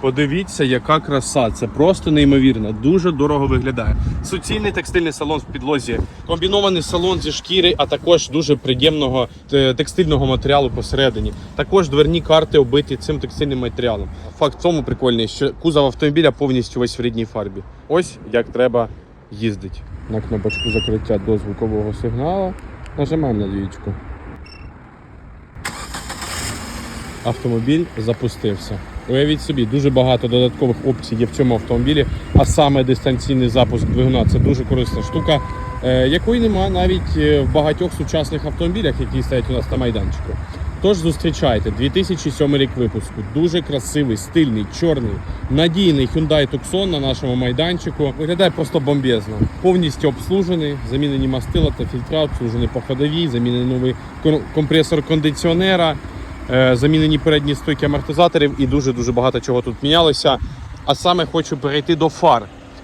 Подивіться, яка краса. Це просто неймовірно. Дуже дорого виглядає. Суцільний текстильний салон в підлозі, комбінований салон зі шкіри, а також дуже приємного е, текстильного матеріалу посередині. Також дверні карти обиті цим текстильним матеріалом. Факт в тому прикольний, що кузов автомобіля повністю весь в рідній фарбі. Ось як треба їздити. На кнопочку закриття до звукового сигналу. Нажимаємо на двічку. автомобіль запустився. Уявіть собі, дуже багато додаткових опцій є в цьому автомобілі, а саме дистанційний запуск двигуна це дуже корисна штука, е, якої немає навіть е, в багатьох сучасних автомобілях, які стоять у нас на майданчику. Тож зустрічайте 2007 рік випуску. Дуже красивий, стильний, чорний, надійний Hyundai Tucson на нашому майданчику. Виглядає просто бомбезно. Повністю обслужений, замінені мастила та фільтра, обслужений по ходовій, замінений новий компресор кондиціонера. Е, замінені передні стойки амортизаторів і дуже-дуже багато чого тут мінялося. А саме хочу перейти до фар.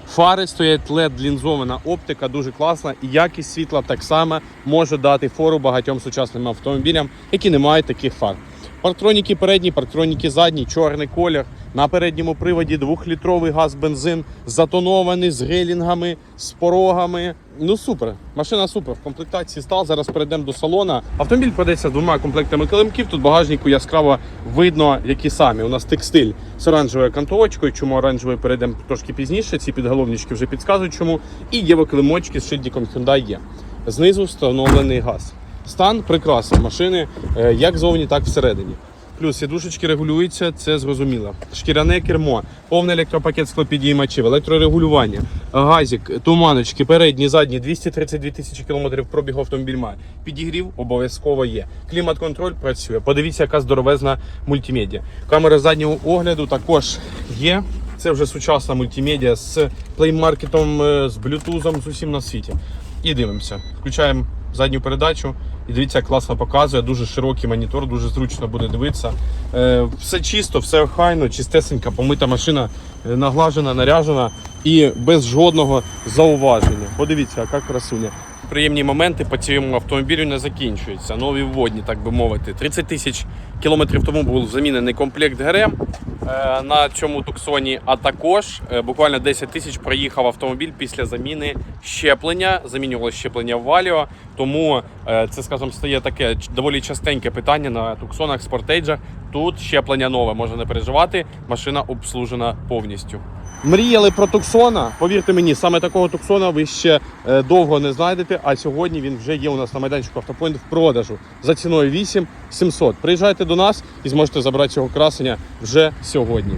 Фари стоять led лінзована оптика, дуже класна, і якість світла так само може дати фору багатьом сучасним автомобілям, які не мають таких фар. Парктроніки передні, парктроніки задні, чорний колір. На передньому приводі двохлітровий газ бензин, затонований з гелінгами, з порогами. Ну супер, машина супер. В комплектації стал. Зараз перейдемо до салона. Автомобіль продається двома комплектами килимків. Тут багажнику яскраво видно, які самі. У нас текстиль з оранжевою кантовочкою. Чому оранжевий перейдемо трошки пізніше. Ці підголовнички вже підказують, чому. І є виклимочки з шильдиком Hyundai є. Знизу встановлений газ. Стан прекрасний машини, е, як зовні, так всередині. Плюс сідушечки регулюються, це зрозуміло. Шкіряне кермо, повний електропакет склопідіймачів, електрорегулювання, газик, туманочки, передні, задні, 232 тисячі кілометрів пробігу автомобіль має. Підігрів обов'язково є. Клімат-контроль працює. Подивіться, яка здоровезна мультимедіа. Камера заднього огляду також є. Це вже сучасна мультимедіа з плеймаркетом, е, з блютузом, з усім на світі. І дивимося. Включаємо задню передачу. І дивіться, як класно показує, дуже широкий монітор, дуже зручно буде дивитися. Е, все чисто, все охайно, чистесенька, помита машина, е, наглажена, наряжена і без жодного зауваження. Подивіться, яка красуня. Приємні моменти по цьому автомобілю не закінчуються. Нові вводні, так би мовити. 30 тисяч кілометрів тому був замінений комплект ГРМ е, на цьому туксоні, а також е, буквально 10 тисяч проїхав автомобіль після заміни щеплення. Замінювалося щеплення в Валіо. Тому е, це, скажімо, стає таке доволі частеньке питання на туксонах, спортейджах. Тут щеплення нове, можна не переживати. Машина обслужена повністю. Мріяли про Туксона. Повірте мені, саме такого Туксона ви ще е, довго не знайдете. А сьогодні він вже є у нас на майданчику Автопоінт в продажу за ціною 8 700. Приїжджайте до нас і зможете забрати цього красення вже сьогодні.